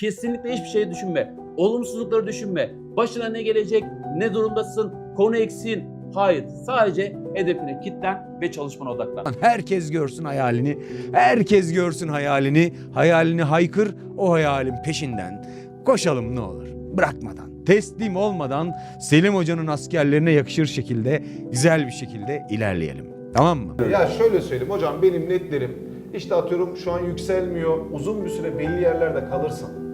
Kesinlikle hiçbir şey düşünme. Olumsuzlukları düşünme. Başına ne gelecek, ne durumdasın, konu eksiğin. Hayır, sadece hedefine kitlen ve çalışmana odaklan. Herkes görsün hayalini. Herkes görsün hayalini. Hayalini haykır o hayalin peşinden. Koşalım ne olur. Bırakmadan, teslim olmadan Selim Hoca'nın askerlerine yakışır şekilde, güzel bir şekilde ilerleyelim. Tamam mı? Ya şöyle söyleyeyim hocam benim netlerim işte atıyorum şu an yükselmiyor. Uzun bir süre belli yerlerde kalırsın.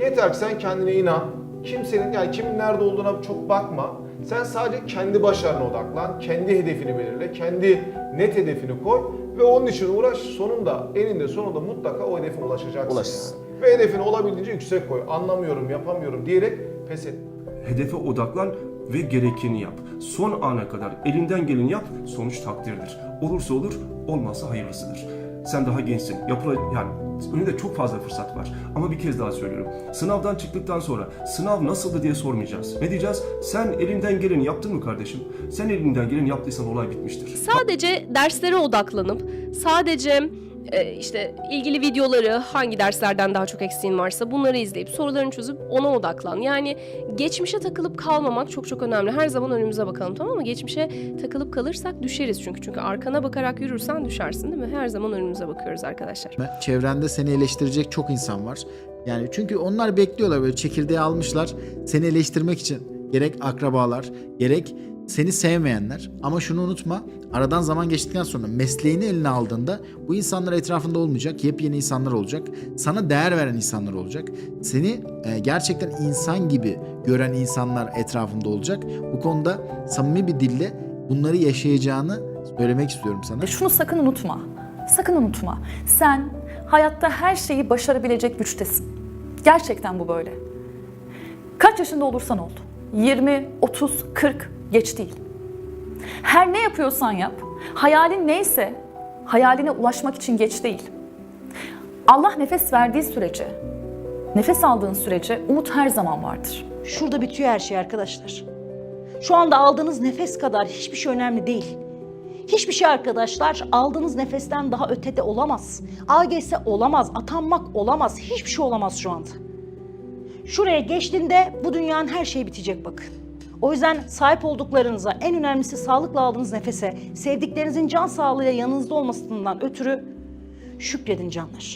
Yeter ki sen kendine inan. Kimsenin yani kimin nerede olduğuna çok bakma. Sen sadece kendi başarına odaklan. Kendi hedefini belirle. Kendi net hedefini koy. Ve onun için uğraş. Sonunda eninde sonunda mutlaka o hedefe ulaşacaksın. Ulaşırsın. Yani. Ve hedefini olabildiğince yüksek koy. Anlamıyorum, yapamıyorum diyerek pes etme. Hedefe odaklan ve gerekeni yap. Son ana kadar elinden geleni yap, sonuç takdirdir. Olursa olur, olmazsa hayırlısıdır. Sen daha gençsin. Yapıla yani önünde çok fazla fırsat var. Ama bir kez daha söylüyorum. Sınavdan çıktıktan sonra sınav nasıldı diye sormayacağız. Ne diyeceğiz? Sen elinden geleni yaptın mı kardeşim? Sen elinden geleni yaptıysan olay bitmiştir. Sadece derslere odaklanıp sadece e, işte ilgili videoları hangi derslerden daha çok eksiğin varsa bunları izleyip sorularını çözüp ona odaklan. Yani geçmişe takılıp kalmamak çok çok önemli. Her zaman önümüze bakalım tamam mı? Geçmişe takılıp kalırsak düşeriz çünkü. Çünkü arkana bakarak yürürsen düşersin değil mi? Her zaman önümüze bakıyoruz arkadaşlar. Çevrende seni eleştirecek çok insan var. Yani çünkü onlar bekliyorlar böyle çekirdeği almışlar seni eleştirmek için. Gerek akrabalar, gerek seni sevmeyenler. Ama şunu unutma, aradan zaman geçtikten sonra mesleğini eline aldığında bu insanlar etrafında olmayacak, yepyeni insanlar olacak. Sana değer veren insanlar olacak. Seni e, gerçekten insan gibi gören insanlar etrafında olacak. Bu konuda samimi bir dille bunları yaşayacağını söylemek istiyorum sana. E, Şunu sakın unutma. Sakın unutma. Sen hayatta her şeyi başarabilecek güçtesin. Gerçekten bu böyle. Kaç yaşında olursan ol. 20, 30, 40 geç değil. Her ne yapıyorsan yap. Hayalin neyse hayaline ulaşmak için geç değil. Allah nefes verdiği sürece, nefes aldığın sürece umut her zaman vardır. Şurada bitiyor her şey arkadaşlar. Şu anda aldığınız nefes kadar hiçbir şey önemli değil. Hiçbir şey arkadaşlar aldığınız nefesten daha ötede olamaz. AGS olamaz, atanmak olamaz, hiçbir şey olamaz şu anda. Şuraya geçtiğinde bu dünyanın her şeyi bitecek bakın. O yüzden sahip olduklarınıza, en önemlisi sağlıkla aldığınız nefese, sevdiklerinizin can sağlığıyla yanınızda olmasından ötürü şükredin canlar.